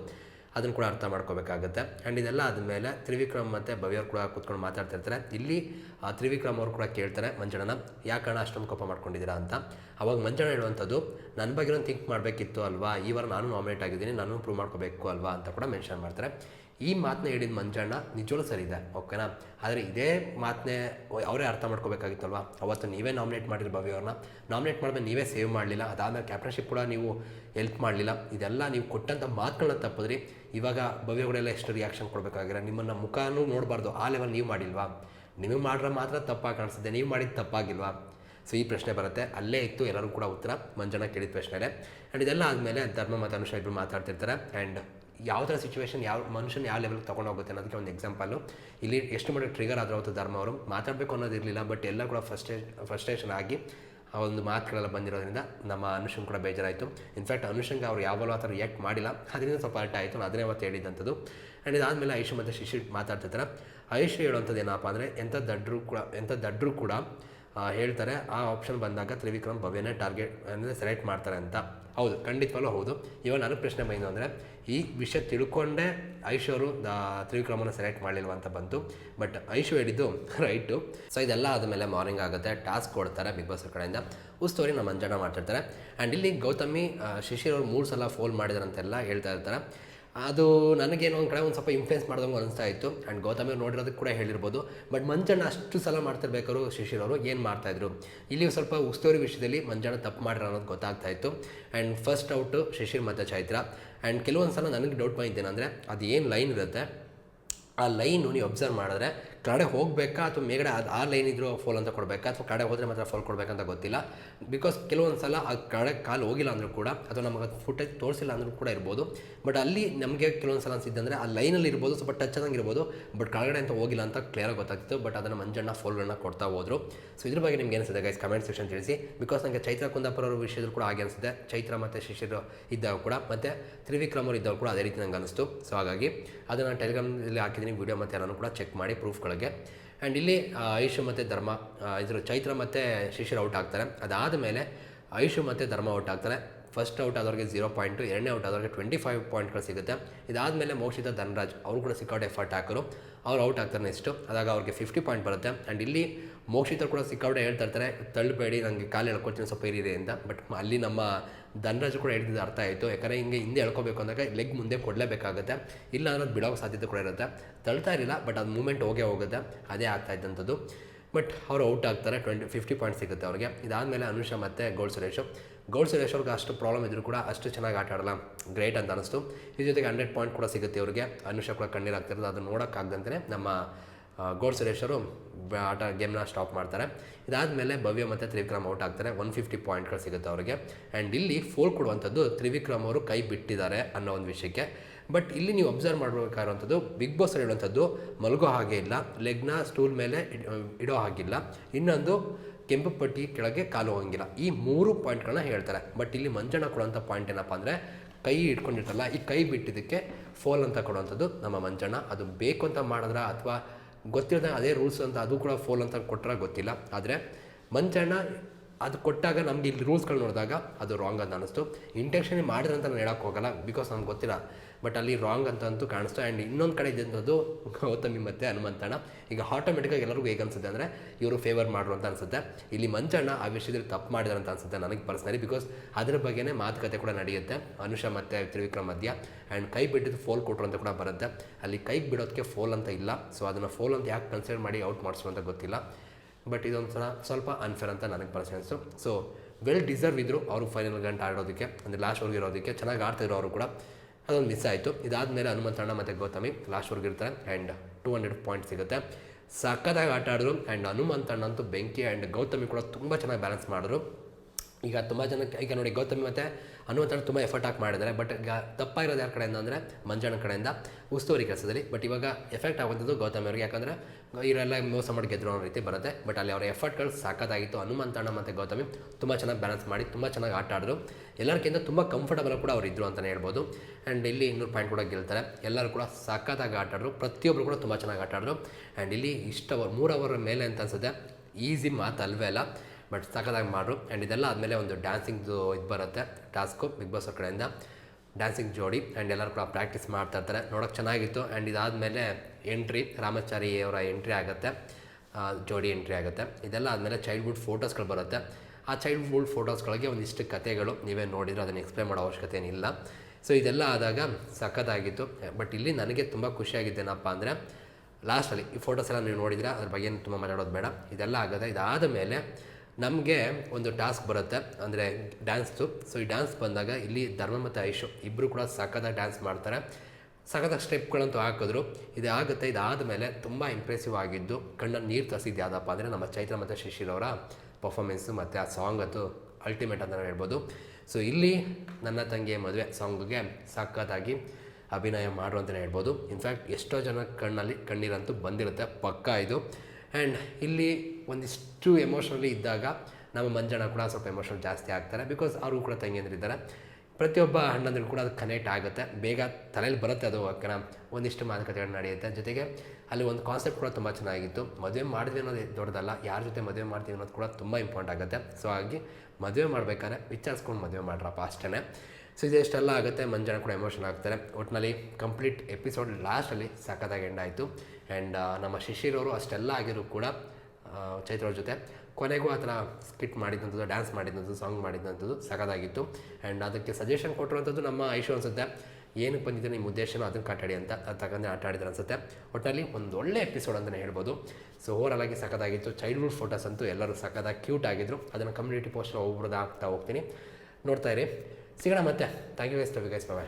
Speaker 1: ಅದನ್ನು ಕೂಡ ಅರ್ಥ ಮಾಡ್ಕೋಬೇಕಾಗುತ್ತೆ. ಆ್ಯಂಡ್ ಇದೆಲ್ಲ ಆದಮೇಲೆ ತ್ರಿವಿಕ್ರಮ್ ಮತ್ತು ಭವ್ಯವ್ರು ಕೂಡ ಕೂತ್ಕೊಂಡು ಮಾತಾಡ್ತಿರ್ತಾರೆ ಇಲ್ಲಿ ತ್ರಿವಿಕ್ರಮ್ ಅವರು ಕೂಡ ಕೇಳ್ತಾರೆ ಮಂಜಣ್ಣನ ಯಾಕಣ್ಣ ಅಷ್ಟೊಂದು ಕೋಪ ಮಾಡ್ಕೊಂಡಿದ್ದೀರಾ ಅಂತ? ಅವಾಗ ಮಂಜಣ್ಣ ಹೇಳುವಂಥದ್ದು ನನ್ನ ಬಗ್ಗೆ ಥಿಂಕ್ ಮಾಡಬೇಕಿತ್ತು ಅಲ್ವಾ? ಈ ವಾರ ನಾನು ನಾಮಿನೇಟ್ ಆಗಿದ್ದೀನಿ ನಾನು ಪ್ರೂವ್ ಮಾಡ್ಕೋಬೇಕು ಅಲ್ವಾ? ಅಂತ ಕೂಡ ಮೆನ್ಷನ್ ಮಾಡ್ತಾರೆ. ಈ ಮಾತನ್ನ ಹೇಳಿದ ಮಂಜಣ್ಣ ನಿಜವೂ ಸರಿ ಇದೆ ಓಕೆನಾ? ಆದರೆ ಇದೇ ಮಾತನ್ನೇ ಅವರೇ ಅರ್ಥ ಮಾಡ್ಕೋಬೇಕಾಗಿತ್ತಲ್ವಾ? ಅವತ್ತು ನೀವೇ ನಾಮಿನೇಟ್ ಮಾಡಿದ್ರು ಭವ್ಯ ಅವ್ರನ್ನ. ನಾಮಿನೇಟ್ ಮಾಡಿದ್ರೆ ನೀವೇ ಸೇವ್ ಮಾಡಲಿಲ್ಲ, ಅದಾದಮೇಲೆ ಕ್ಯಾಪ್ಟನ್ಶಿಪ್ ಕೂಡ ನೀವು ಹೆಲ್ಪ್ ಮಾಡಲಿಲ್ಲ. ಇದೆಲ್ಲ ನೀವು ಕೊಟ್ಟಂಥ ಮಾತುಗಳನ್ನ ತಪ್ಪಿದ್ರಿ. ಇವಾಗ ಭವ್ಯಗಳೆಲ್ಲ ಎಷ್ಟು ರಿಯಾಕ್ಷನ್ ಕೊಡಬೇಕಾಗಿರೋ, ನಿಮ್ಮನ್ನು ಮುಖನೂ ನೋಡಬಾರ್ದು. ಆ ಲೆವೆಲ್ ನೀವು ಮಾಡಿಲ್ವಾ? ನೀವು ಮಾಡ್ರೆ ಮಾತ್ರ ತಪ್ಪಾಗಿ ಕಾಣಿಸುತ್ತೆ ನೀವು ಮಾಡಿದ ತಪ್ಪಾಗಿಲ್ವಾ? ಸೊ, ಈ ಪ್ರಶ್ನೆ ಬರುತ್ತೆ. ಅಲ್ಲೇ ಇತ್ತು ಎಲ್ಲರೂ ಕೂಡ ಉತ್ತರ. ಮಂಜಣ್ಣ ಕೇಳಿದ ಪ್ರಶ್ನೆಗೆ ಆ್ಯಂಡ್ ಇದೆಲ್ಲ ಆದಮೇಲೆ ಧರ್ಮ ಮತ್ತು ಅನುಷ ಇಬ್ಬರು ಮಾತಾಡ್ತಿರ್ತಾರೆ. ಆ್ಯಂಡ್ ಯಾವ ಥರ ಸಿಚುವೇಶನ್ ಯಾವ ಮನುಷ್ಯನ ಯಾವ ಲೆವೆಲ್ಗೆ ತೊಗೊಂಡು ಹೋಗುತ್ತೆ ಅನ್ನೋದಕ್ಕೆ ಒಂದು ಎಕ್ಸಾಂಪಲ್ಲು ಇಲ್ಲಿ ಎಷ್ಟು ಮಟ್ಟಿಗೆ ಟ್ರಿಗರ್ ಆದರೂ ಅವತ್ತು ಧರ್ಮ ಅವರು. ಮಾತಾಡಬೇಕು ಅನ್ನೋದಿರಲಿಲ್ಲ ಬಟ್ ಎಲ್ಲ ಕೂಡ ಫಸ್ಟೇ ಫ್ರಸ್ಟ್ರೇಷನ್ ಆಗಿ ಆ ಒಂದು ಮಾತುಗಳೆಲ್ಲ ಬಂದಿರೋದ್ರಿಂದ ನಮ್ಮ ಅನುಷಂಗ್ ಕೂಡ ಬೇಜಾರಾಯಿತು. ಇನ್ಫ್ಯಾಕ್ಟ್ ಅನುಷಂಗ್ ಅವ್ರು ಯಾವಾಗಲೂ ಆ ಥರ ರಿಯಾಕ್ಟ್ ಮಾಡಿಲ್ಲ. ಅದರಿಂದ ಸ್ವಲ್ಪ ಅರ್ಟ ಆಯಿತು. ನಾನು ಅದನ್ನೇ ಅವತ್ತು ಹೇಳಿದ್ದಂಥದ್ದು ಆ್ಯಂಡ್ ಇದಾದಮೇಲೆ ಐಶು ಮತ್ತು ಶಿಶಿರ್ ಮಾತಾಡ್ತಿರ್ತಾರೆ. ಐಶು ಹೇಳುವಂಥದ್ದು ಏನಪ್ಪ ಅಂದರೆ, ಎಂಥ ದಡ್ರು ಕೂಡ, ಎಂಥ ದಡ್ರು ಕೂಡ ಹೇಳ್ತಾರೆ, ಆ ಆಪ್ಷನ್ ಬಂದಾಗ ತ್ರಿವಿಕ್ರಮ್ ಭವ್ಯನೇ ಟಾರ್ಗೆಟ್ ಅಂದರೆ ಸೆಲೆಕ್ಟ್ ಮಾಡ್ತಾರೆ ಅಂತ. ಹೌದು, ಖಂಡಿತವಾಗ್ಲೂ ಹೌದು. ಇವಾಗ ನನಗೆ ಪ್ರಶ್ನೆ ಬಂದು ಅಂದರೆ, ಈ ವಿಷಯ ತಿಳ್ಕೊಂಡೇ ಐಶು ಅವರು ತ್ರಿವಿಕ್ರಮನ ಸೆಲೆಕ್ಟ್ ಮಾಡಲಿಲ್ವ ಅಂತ ಬಂತು. ಬಟ್ ಐಶು ಹೇಳಿದ್ದು *laughs* ರೈಟು ಸೊ ಇದೆಲ್ಲ ಆದಮೇಲೆ ಮಾರ್ನಿಂಗ್ ಆಗುತ್ತೆ. ಟಾಸ್ಕ್ ಕೊಡ್ತಾರೆ ಬಿಗ್ ಬಾಸ್ ಕಡೆಯಿಂದ. ಉಸ್ತುವಾರಿ ನಮ್ಮ ಮಂಜಣ್ಣ ಮಾಡ್ತಿರ್ತಾರೆ. ಆ್ಯಂಡ್ ಇಲ್ಲಿ ಗೌತಮಿ ಶಿಶಿರ್ ಅವರು ಮೂರು ಸಲ ಫೋನ್ ಮಾಡಿದಾರಂತೆಲ್ಲ ಹೇಳ್ತಾ ಇರ್ತಾರೆ. ಅದು ನನಗೇನೋ ಒಂದು ಕಡೆ ಒಂದು ಸ್ವಲ್ಪ ಇನ್ಫ್ಲುಯೆನ್ಸ್ ಮಾಡ್ದಂಗೆ ಅನಿಸ್ತಾ ಇತ್ತು. ಆ್ಯಂಡ್ ಗೌತಮಿ ನೋಡಿರೋದಕ್ಕೆ ಕೂಡ ಹೇಳಿರ್ಬೋದು. ಬಟ್ ಮಂಜಣ್ಣ ಅಷ್ಟು ಸಲ ಮಾಡ್ತಿರ್ಬೇಕಾದ್ರು ಶಿಶಿರ್ ಅವರು ಏನು ಮಾಡ್ತಾಯಿದ್ರು ಇಲ್ಲಿ ಸ್ವಲ್ಪ ಉಸ್ತುವಾರಿ ವಿಷಯದಲ್ಲಿ ಮಂಜಣ್ಣ ತಪ್ಪು ಮಾಡಿರ ಅನ್ನೋದು ಗೊತ್ತಾಗ್ತಾ ಇತ್ತು. ಆ್ಯಂಡ್ ಫಸ್ಟ್ ಔಟು ಶಿಶಿರ್ ಮತ್ತು ಚೈತ್ರ. ಆ್ಯಂಡ್ ಕೆಲವೊಂದು ಸಲ ನನಗೆ ಡೌಟ್ ಬಂದಿದ್ದೇನೆಂದರೆ ಅದು ಏನು ಲೈನ್ ಇರುತ್ತೆ? ಆ ಲೈನು ನೀವು ಅಬ್ಸರ್ವ್ ಮಾಡಿದ್ರೆ ಕಡೆ ಹೋಗಬೇಕಾ ಅಥವಾ ಮೇಗಡೆ ಅದು ಆ ಲೈನ್ ಇದ್ರೂ ಫೋಲ್ ಅಂತ ಕೊಡಬೇಕಾ ಅಥವಾ ಕಡೆ ಹೋದರೆ ಮಾತ್ರ ಫೋಲ್ ಕೊಡಬೇಕಂತ ಗೊತ್ತಿಲ್ಲ. ಬಿಕಾಸ್ ಕೆಲವೊಂದು ಸಲ ಆ ಕಡೆ ಕಾಲು ಹೋಗಿಲ್ಲ ಅಂದರೂ ಕೂಡ ಅಥವಾ ನಮಗೆ ಫುಟೇಜ್ ತೋರಿಸಿಲ್ಲ ಅಂದರೂ ಕೂಡ ಇರ್ಬೋದು. ಬಟ್ ಅಲ್ಲಿ ನಮಗೆ ಕೆಲವೊಂದು ಸಲ ಅನಿಸಿದ್ದಂದರೆ ಆ ಲೈನಲ್ಲಿ ಇರ್ಬೋದು, ಸ್ವಲ್ಪ ಟಚ್ ಆದಂಗೆ ಇರ್ಬೋದು ಬಟ್ ಕೆಳಗಡೆ ಅಂತ ಹೋಗಿಲ್ಲ ಅಂತ ಕ್ಲಿಯರಾಗಿ ಗೊತ್ತಾಗ್ತಿತ್ತು ಬಟ್ ಅದನ್ನು ಮಂಜಣ್ಣ ಫೋಲ್ಗಳನ್ನ ಕೊಡ್ತಾ ಹೋದರು. ಸೊ ಇದ್ರ ಬಗ್ಗೆ ನಿಮ್ಗೆ ಅನಿಸುತ್ತೆ ಗೈಸ್ ಕಮೆಂಟ್ ಸೆಕ್ಷನ್ ತಿಳಿಸಿ. ಬಿಕಾಸ್ ನನಗೆ ಚೈತ್ರ ಕುಂದಾಪುರ ಅವ್ರ ಕೂಡ ಹಾಗೆ ಅನಿಸಿದೆ. ಚೈತ್ರ ಮತ್ತು ಶಿಶಿರ್ ಇದ್ದಾಗ ಕೂಡ, ಮತ್ತು ತ್ರಿವಿಕ್ರಮ್ ಅವರು ಕೂಡ ಅದೇ ರೀತಿ ನನಗೆ ಅನಿಸ್ತು. ಸೊ ಹಾಗಾಗಿ ಅದನ್ನು ಟೆಲಿಗ್ರಾಮಲ್ಲಿ ಹಾಕಿದ್ದೀನಿ ವಿಡಿಯೋ ಮತ್ತು ಎಲ್ಲನೂ ಕೂಡ ಚೆಕ್ ಮಾಡಿ ಪ್ರೂಫ್ಗಳಿಗೆ ಆ್ಯಂಡ್ ಇಲ್ಲಿ ಆಯುಷ್ ಮತ್ತು ಧರ್ಮ ಇದ್ರ ಚೈತ್ರ ಮತ್ತು ಶಿಶಿರ್ ಔಟ್ ಆಗ್ತಾರೆ. ಅದಾದ ಮೇಲೆ ಆಯುಷ್ ಮತ್ತು ಧರ್ಮ ಔಟ್ ಆಗ್ತಾರೆ. ಫಸ್ಟ್ ಔಟ್ ಆದವ್ರಿಗೆ ಜೀರೋ ಪಾಯಿಂಟು ಎರಡನೇ ಔಟ್ ಆದವ್ರಿಗೆ ಟ್ವೆಂಟಿ ಫೈವ್ ಪಾಯಿಂಟ್ಗಳು ಸಿಗುತ್ತೆ. ಇದಾದಮೇಲೆ ಮೋಕ್ಷಿತ ಧನರಾಜ್, ಅವರು ಕೂಡ ಸಿಕ್ಕೌಟ್ ಎಫರ್ಟ್ ಹಾಕರು. ಅವ್ರು ಔಟ್ ಆಗ್ತಾರೆ ನೆಕ್ಸ್ಟು ಅದಾಗ ಅವ್ರಿಗೆ ಫಿಫ್ಟಿ ಪಾಯಿಂಟ್ ಬರುತ್ತೆ. ಆ್ಯಂಡ್ ಇಲ್ಲಿ ಮೋಕ್ಷಿತರು ಕೂಡ ಸಿಕ್ಕಾಪಟ್ಟೆ ಹೇಳ್ತಾ ಇರ್ತಾರೆ, ತಳ್ಳಬೇಡಿ ನನಗೆ ಕಾಲು ಎಳ್ಕೊಳ್ತೀನಿ, ಸ್ವಲ್ಪ ಇರಿದೆ ಅಂತ. ಬಟ್ ಅಲ್ಲಿ ನಮ್ಮ ಧನರಾಜ್ ಕೂಡ ಹೇಳ್ತಿದ್ದು ಅರ್ಥ ಆಯಿತು. ಯಾಕಂದರೆ ಹಿಂಗೆ ಹಿಂದೆ ಎಳ್ಕೊಬೇಕು ಅಂದಾಗ ಲೆಗ್ ಮುಂದೆ ಕೊಡಲೇಬೇಕಾಗುತ್ತೆ. ಇಲ್ಲ ಅನ್ನೋದು ಬಿಡೋಕೆ ಸಾಧ್ಯತೆ ಕೂಡ ಇರುತ್ತೆ. ತಳ್ತಾ ಇರಲಿಲ್ಲ ಬಟ್ ಅದು ಮೂಮೆಂಟ್ ಹೋಗೇ ಹೋಗುತ್ತೆ. ಅದೇ ಆಗ್ತಾ ಇದ್ದಂಥದ್ದು. ಬಟ್ ಅವರು ಔಟ್ ಆಗ್ತಾರೆ ಟ್ವೆಂಟಿ ಫಿಫ್ಟಿ ಪಾಯಿಂಟ್ ಸಿಗುತ್ತೆ ಅವ್ರಿಗೆ. ಇದಾದಮೇಲೆ ಅನುಷ ಮತ್ತು ಗೋಲ್ಡ್ ಸುರೇಶು ಗೋಲ್ಡ್ ಸುರೇಶ್ ಅವ್ರಿಗೆ ಅಷ್ಟು ಪ್ರಾಬ್ಲಮ್ ಇದ್ದರೂ ಕೂಡ ಅಷ್ಟು ಚೆನ್ನಾಗಿ ಆಟ ಆಡಲ್ಲ. ಗ್ರೇಟ್ ಅಂತ ಅನಿಸ್ತು. ಇದ್ರ ಜೊತೆಗೆ ಹಂಡ್ರೆಡ್ ಪಾಯಿಂಟ್ ಕೂಡ ಸಿಗುತ್ತೆ ಅವ್ರಿಗೆ ಅನುಷ ಕೂಡ ಕಣ್ಣೀರಾಗ್ತಿರೋದು ಅದು ನೋಡೋಕ್ಕಾಗ್ದಂತೆ ನಮ್ಮ ಗೋಡ್ ಸುರೇಶರು ಆಟ ಗೇಮ್ನ ಸ್ಟಾಪ್ ಮಾಡ್ತಾರೆ. ಇದಾದಮೇಲೆ ಭವ್ಯ ಮತ್ತು ತ್ರಿವಿಕ್ರಮ್ ಔಟ್ ಆಗ್ತಾರೆ. ಒನ್ ಫಿಫ್ಟಿ ಪಾಯಿಂಟ್ಗಳು ಸಿಗುತ್ತೆ ಅವರಿಗೆ. ಆ್ಯಂಡ್ ಇಲ್ಲಿ ಫೋಲ್ ಕೊಡುವಂಥದ್ದು ತ್ರಿವಿಕ್ರಮ್ ಅವರು ಕೈ ಬಿಟ್ಟಿದ್ದಾರೆ ಅನ್ನೋ ಒಂದು ವಿಷಯಕ್ಕೆ. ಬಟ್ ಇಲ್ಲಿ ನೀವು ಅಬ್ಸರ್ವ್ ಮಾಡಬೇಕಾಗಿರುವಂಥದ್ದು ಬಿಗ್ ಬಾಸ್ ಹೇಳುವಂಥದ್ದು ಮಲಗೋ ಹಾಗೆ ಇಲ್ಲ. ಲೆಗ್ನ ಸ್ಟೂಲ್ ಮೇಲೆ ಇಡೋ ಹಾಗಿಲ್ಲ. ಇನ್ನೊಂದು ಕೆಂಪು ಪಟ್ಟಿ ಕೆಳಗೆ ಕಾಲು ಹೋಗಂಗಿಲ್ಲ ಈ ಮೂರು ಪಾಯಿಂಟ್ಗಳನ್ನ ಹೇಳ್ತಾರೆ. ಬಟ್ ಇಲ್ಲಿ ಮಂಜಣ್ಣ ಕೊಡುವಂಥ ಪಾಯಿಂಟ್ ಏನಪ್ಪ ಅಂದರೆ ಕೈ ಇಟ್ಕೊಂಡಿರ್ತಲ್ಲ ಈ ಕೈ ಬಿಟ್ಟಿದ್ದಕ್ಕೆ ಫೋಲ್ ಅಂತ ಕೊಡುವಂಥದ್ದು ನಮ್ಮ ಮಂಜಣ್ಣ. ಅದು ಬೇಕು ಅಂತ ಮಾಡಿದ್ರ ಅಥವಾ ಗೊತ್ತಿರೋದ ಅದೇ ರೂಲ್ಸ್ ಅಂತ ಅದು ಕೂಡ ಫೋಲ್ ಅಂತ ಕೊಟ್ಟರೆ ಗೊತ್ತಿಲ್ಲ. ಆದರೆ ಮಂಜಣ್ಣ ಅದು ಕೊಟ್ಟಾಗ ನಮಗೆ ಇಲ್ಲಿ ರೂಲ್ಸ್ಗಳು ನೋಡಿದಾಗ ಅದು ರಾಂಗ್ ಅಂತ ಅನ್ನಿಸ್ತು. ಇಂಟೆನ್ಷನ್ ಮಾಡಿದ್ರೆ ಅಂತ ನಾನು ಹೇಳೋಕ್ಕೆ ಹೋಗಲ್ಲ ಬಿಕಾಸ್ ನಮ್ಗೆ ಗೊತ್ತಿಲ್ಲ. ಬಟ್ ಅಲ್ಲಿ ರಾಂಗ್ ಅಂತ ಅಂತೂ ಕಾಣಿಸ್ತು. ಆ್ಯಂಡ್ ಇನ್ನೊಂದು ಕಡೆ ಇದ್ದಂಥದ್ದು ಗೌತಮಿ ಮತ್ತು ಹನುಮಂತಣ್ಣ ಈಗ ಆಟೋಮೆಟಿಕಾಗಿ ಎಲ್ಲರಿಗೂ ಹೇಗೆ ಅನಿಸುತ್ತೆ ಅಂದರೆ, ಇವರು ಫೇವರ್ ಮಾಡ್ರು ಅಂತ ಅನಿಸುತ್ತೆ. ಇಲ್ಲಿ ಮಂಚಣ್ಣ ಆ ವಿಷಯದಲ್ಲಿ ತಪ್ಪು ಮಾಡಿದಾರೆ ಅಂತ ಅನಿಸುತ್ತೆ ನನಗೆ ಪರ್ಸ್ನಲಿ ಬಿಕಾಸ್ ಅದ್ರ ಬಗ್ಗೆನೇ ಮಾತುಕತೆ ಕೂಡ ನಡೆಯುತ್ತೆ. ಅನುಷ ಮತ್ತು ತ್ರಿವಿಕ್ರಮ್ ಮಧ್ಯ. ಆ್ಯಂಡ್ ಕೈ ಬಿಟ್ಟಿದ್ದು ಫೋಲ್ ಕೊಟ್ಟರು ಅಂತ ಕೂಡ ಬರುತ್ತೆ. ಅಲ್ಲಿ ಕೈಗೆ ಬಿಡೋದಕ್ಕೆ ಫೋಲ್ ಅಂತ ಇಲ್ಲ. ಸೊ ಅದನ್ನು ಫೋಲ್ ಅಂತ ಯಾಕೆ ಕನ್ಸಿಡರ್ ಮಾಡಿ ಔಟ್ ಮಾಡಿಸು ಅಂತ ಗೊತ್ತಿಲ್ಲ. ಬಟ್ ಸಲ ಸ್ವಲ್ಪ ಅನ್ಫೇರ್ ಅಂತ ನನಗೆ ಪರ್ಸೆನ್ಸು ಸೊ ವೆಲ್ ಡಿಸರ್ವ್ ಇದ್ದರು ಅವರು ಫೈನಲ್ ಗಂಟೆ ಆಡೋದಕ್ಕೆ, ಅಂದರೆ ಲಾಸ್ಟ್ವರೆಗೆ ಇರೋದಕ್ಕೆ, ಚೆನ್ನಾಗಿ ಆಡ್ತಿದ್ರು ಅವರು ಕೂಡ. ಅದೊಂದು ಮಿಸ್ ಆಯಿತು. ಇದಾದಮೇಲೆ ಹನುಮಂತಣ್ಣ ಮತ್ತು ಗೌತಮಿ ಲಾಸ್ಟ್ವರೆಗೆ ಇರ್ತಾರೆ ಆ್ಯಂಡ್ ಟೂ ಹಂಡ್ರೆಡ್ ಪಾಯಿಂಟ್ ಸಿಗುತ್ತೆ. ಸಖತ್ತಾಗಿ ಆಟ ಆಡಿದ್ರು ಆ್ಯಂಡ್ ಹನುಮಂತಣ್ಣ ಅಂತೂ ಬೆಂಕಿ ಆ್ಯಂಡ್ ಗೌತಮಿ ಕೂಡ ತುಂಬ ಚೆನ್ನಾಗಿ ಬ್ಯಾಲೆನ್ಸ್ ಮಾಡಿದ್ರು. ಈಗ ತುಂಬ ಜನಕ್ಕೆ, ಈಗ ನೋಡಿ ಗೌತಮಿ ಮತ್ತು ಹನುಮಂತಣ್ಣ ತುಂಬ ಎಫರ್ಟ್ ಹಾಕಿ ಮಾಡಿದ್ದಾರೆ ಬಟ್ ಈಗ ತಪ್ಪಾಗಿರೋದು ಯಾರ ಕಡೆಯಿಂದ ಅಂದರೆ ಮಂಜಣ್ಣ ಕಡೆಯಿಂದ ಉಸ್ತುವಾರಿ ಕೆಲಸದಲ್ಲಿ. ಬಟ್ ಇವಾಗ ಎಫೆಕ್ಟ್ ಆಗುವಂಥದ್ದು ಗೌತಮಿ ಅವರಿಗೆ. ಯಾಕಂದರೆ ಇವರೆಲ್ಲ ಮೋಸ ಮಾಡಿ ಗೆದ್ರು ಅನ್ನೋ ರೀತಿ ಬರುತ್ತೆ. ಬಟ್ ಅಲ್ಲಿ ಅವರ ಎಫರ್ಟ್ಗಳು ಸಾಕಾಗಿತ್ತು ಹನುಮಂತಣ್ಣ ಮತ್ತು ಗೌತಮಿ ತುಂಬ ಚೆನ್ನಾಗಿ ಬ್ಯಾಲೆನ್ಸ್ ಮಾಡಿ, ತುಂಬ ಚೆನ್ನಾಗಿ ಆಟ ಆಡಿದ್ರು. ಎಲ್ಲರಿಗಿಂತ ತುಂಬ ಕಂಫರ್ಟಬಲ್ ಕೂಡ ಅವ್ರು ಇದ್ದರು ಅಂತಲೇ ಹೇಳ್ಬೋದು. ಆ್ಯಂಡ್ ಇಲ್ಲಿ ಇನ್ನೂರು ಪಾಯಿಂಟ್ ಕೂಡ ಗೆಲ್ತಾರೆ. ಎಲ್ಲರೂ ಕೂಡ ಸಾಕಾಗಿ ಆಟ ಆಡಿದ್ರು. ಪ್ರತಿಯೊಬ್ಬರು ಕೂಡ ತುಂಬ ಚೆನ್ನಾಗಿ ಆಟ ಆಡಿದ್ರು. ಆ್ಯಂಡ್ ಇಲ್ಲಿ ಇಷ್ಟು ಅವರ್ ಮೂರು ಅವರ್ ಮೇಲೆ ಅಂತ ಅನ್ಸುತ್ತೆ. ಈಸಿ ಮಾತು ಅಲ್ವೇ ಅಲ್ಲ. ಬಟ್ ಸಖತ್ತಾಗಿ ಮಾಡ್ರು. ಆ್ಯಂಡ್ ಇದೆಲ್ಲ ಆದಮೇಲೆ ಒಂದು ಡ್ಯಾನ್ಸಿಂಗ್ದು ಇದು ಬರುತ್ತೆ ಟಾಸ್ಕು ಬಿಗ್ ಬಾಸ್ ಅವ್ರ ಕಡೆಯಿಂದ. ಡ್ಯಾನ್ಸಿಂಗ್ ಜೋಡಿ ಆ್ಯಂಡ್ ಎಲ್ಲರೂ ಕೂಡ ಪ್ರಾಕ್ಟೀಸ್ ಮಾಡ್ತಾ ಇರ್ತಾರೆ. ನೋಡೋಕೆ ಚೆನ್ನಾಗಿತ್ತು. ಆ್ಯಂಡ್ ಇದಾದಮೇಲೆ ಎಂಟ್ರಿ ರಾಮಾಚಾರಿ ಅವರ ಎಂಟ್ರಿ ಆಗುತ್ತೆ. ಜೋಡಿ ಎಂಟ್ರಿ ಆಗುತ್ತೆ. ಇದೆಲ್ಲ ಆದಮೇಲೆ ಚೈಲ್ಡ್ಹುಡ್ ಫೋಟೋಸ್ಗಳು ಬರುತ್ತೆ. ಆ ಚೈಲ್ಡ್ಹುಡ್ ಫೋಟೋಸ್ಗಳಿಗೆ ಒಂದಿಷ್ಟು ಕಥೆಗಳು ನೀವೇ ನೋಡಿದ್ರೆ ಅದನ್ನು ಎಕ್ಸ್ಪ್ಲೈನ್ ಮಾಡೋ ಅವಶ್ಯಕತೆ ಏನಿಲ್ಲ. ಸೊ ಇದೆಲ್ಲ ಆದಾಗ ಸಖತ್ತಾಗಿತ್ತು. ಬಟ್ ಇಲ್ಲಿ ನನಗೆ ತುಂಬ ಖುಷಿಯಾಗಿದ್ದೇನಪ್ಪ ಅಂದರೆ ಲಾಸ್ಟಲ್ಲಿ ಈ ಫೋಟೋಸ್ ಎಲ್ಲ ನೀವು ನೋಡಿದರೆ ಅದ್ರ ಬಗ್ಗೆ ತುಂಬ ಮಾತಾಡೋದು ಬೇಡ. ಇದೆಲ್ಲ ಆಗುತ್ತೆ ಇದಾದ ಮೇಲೆ ನಮಗೆ ಒಂದು ಟಾಸ್ಕ್ ಬರುತ್ತೆ, ಅಂದರೆ ಡ್ಯಾನ್ಸ್ದು ಸೊ ಈ ಡ್ಯಾನ್ಸ್ ಬಂದಾಗ ಇಲ್ಲಿ ಧರ್ಮ ಮತ್ತು ಐಶು ಇಬ್ಬರು ಕೂಡ ಸಖತ್ತಾಗಿ ಡ್ಯಾನ್ಸ್ ಮಾಡ್ತಾರೆ. ಸಖತ್ತಾಗಿ ಸ್ಟೆಪ್ಗಳಂತೂ ಹಾಕಿದ್ರು. ಇದಾಗುತ್ತೆ ಇದಾದ ಮೇಲೆ ತುಂಬ ಇಂಪ್ರೆಸಿವ್ ಆಗಿದ್ದು ಕಣ್ಣಲ್ಲಿ ನೀರು ತರಿಸಿದ್ದು ಯಾವುದಪ್ಪ ಅಂದರೆ ನಮ್ಮ ಚೈತ್ರ ಮತ್ತು ಶಿಶಿರ್ ಅವರ ಪರ್ಫಾಮೆನ್ಸು ಮತ್ತು ಆ ಸಾಂಗ್ ಅದು ಅಲ್ಟಿಮೇಟ್ ಅಂತ ಹೇಳ್ಬೋದು. ಸೊ ಇಲ್ಲಿ ನನ್ನ ತಂಗಿಯ ಮದುವೆ ಸಾಂಗ್ಗೆ ಸಖತ್ತಾಗಿ ಅಭಿನಯ ಮಾಡು ಅಂತಲೇ ಹೇಳ್ಬೋದು. ಇನ್ಫ್ಯಾಕ್ಟ್ ಎಷ್ಟೋ ಜನ ಕಣ್ಣಲ್ಲಿ ಕಣ್ಣೀರಂತೂ ಬಂದಿರುತ್ತೆ, ಪಕ್ಕ ಇದು. ಆ್ಯಂಡ್ ಇಲ್ಲಿ ಒಂದಿಷ್ಟು ಎಮೋಷನಲಿ ಇದ್ದಾಗ ನಮ್ಮ ಮಂಜಣ್ಣ ಕೂಡ ಸ್ವಲ್ಪ ಎಮೋಷನಲ್ ಜಾಸ್ತಿ ಆಗ್ತಾರೆ ಬಿಕಾಸ್ ಅವರು ಕೂಡ ತಂಗಿಯಂದಿರಿದ್ದಾರೆ ಪ್ರತಿಯೊಬ್ಬ ಅಣ್ಣಂದ್ರು ಕೂಡ ಅದು ಕನೆಕ್ಟ್ ಆಗುತ್ತೆ. ಬೇಗ ತಲೆಯಲ್ಲಿ ಬರುತ್ತೆ ಅದು ಓಕೆನಾ ಒಂದಿಷ್ಟು ಮಾತುಕತೆಗಳು ನಡೆಯುತ್ತೆ. ಜೊತೆಗೆ ಅಲ್ಲಿ ಒಂದು ಕಾನ್ಸೆಪ್ಟ್ ಕೂಡ ತುಂಬ ಚೆನ್ನಾಗಿತ್ತು. ಮದುವೆ ಮಾಡಿದ್ವಿ ಅನ್ನೋದು ದೊಡ್ಡದಲ್ಲ, ಯಾರ ಜೊತೆ ಮದುವೆ ಮಾಡ್ತೀವಿ ಅನ್ನೋದು ಕೂಡ ತುಂಬ ಇಂಪಾರ್ಟೆಂಟ್ ಆಗುತ್ತೆ. ಸೊ ಹಾಗಾಗಿ ಮದುವೆ ಮಾಡಬೇಕಾದ್ರೆ ವಿಚಾರಿಸ್ಕೊಂಡು ಮದುವೆ ಮಾಡ್ರಪ್ಪ ಅಷ್ಟೇ ಸೊ ಇದೆಷ್ಟೆಲ್ಲ ಆಗುತ್ತೆ ಮಂಜಾನ ಕೂಡ ಎಮೋಷನ್ ಆಗ್ತಾರೆ. ಒಟ್ಟಿನಲ್ಲಿ ಕಂಪ್ಲೀಟ್ ಎಪಿಸೋಡ್ ಲಾಸ್ಟಲ್ಲಿ ಸಖತ್ತಾಗಿ ಎಂಡ್ ಆಯಿತು. ಆ್ಯಂಡ್ ನಮ್ಮ ಶಿಶಿರ್ ಅವರು ಅಷ್ಟೆಲ್ಲ ಆಗಿರೋ ಕೂಡ ಚೈತ್ರವ್ರ ಜೊತೆ ಕೊನೆಗೂ ಆ ಥರ ಸ್ಕಿಟ್ ಮಾಡಿದಂಥದ್ದು ಡ್ಯಾನ್ಸ್ ಮಾಡಿದಂಥದ್ದು ಸಾಂಗ್ ಮಾಡಿದಂಥದ್ದು ಸಖತ್ತಾಗಿತ್ತು. ಆ್ಯಂಡ್ ಅದಕ್ಕೆ ಸಜೆಷನ್ ಕೊಟ್ಟಿರುವಂಥದ್ದು ನಮ್ಮ ಐಶು ಅನಿಸುತ್ತೆ. ಏನಕ್ಕೆ ಬಂದಿದೆ ನಿಮ್ಮ ಉದ್ದೇಶನ ಅದನ್ನು ಕಾಟಾಡಿ ಅಂತ ಅದು ತಗೊಂಡು ಆಟ ಆಡಿದ್ರೆ ಅನಿಸುತ್ತೆ. ಒಟ್ಟಲ್ಲಿ ಒಂದು ಒಳ್ಳೆ ಎಪಿಸೋಡ್ ಅಂತಲೇ ಹೇಳ್ಬೋದು. ಸೊ ಓವರಾಲ್ ಆಗಿ ಸಖತ್ತಾಗಿತ್ತು. ಚೈಲ್ಡ್ಹುಡ್ ಫೋಟೋಸ್ ಅಂತೂ ಎಲ್ಲರೂ ಸಖತ್ತಾಗಿ ಕ್ಯೂಟ್ ಆಗಿದ್ರು. ಅದನ್ನು ಕಮ್ಯುನಿಟಿ ಪೋಸ್ಟ್ ಒಬ್ಬರದ್ದು ಹಾಕ್ತಾ ಹೋಗ್ತೀನಿ. ನೋಡ್ತಾ ಇರಿ. ಸಿಗೋಣ ಮತ್ತೆ. Thank you guys to guys bye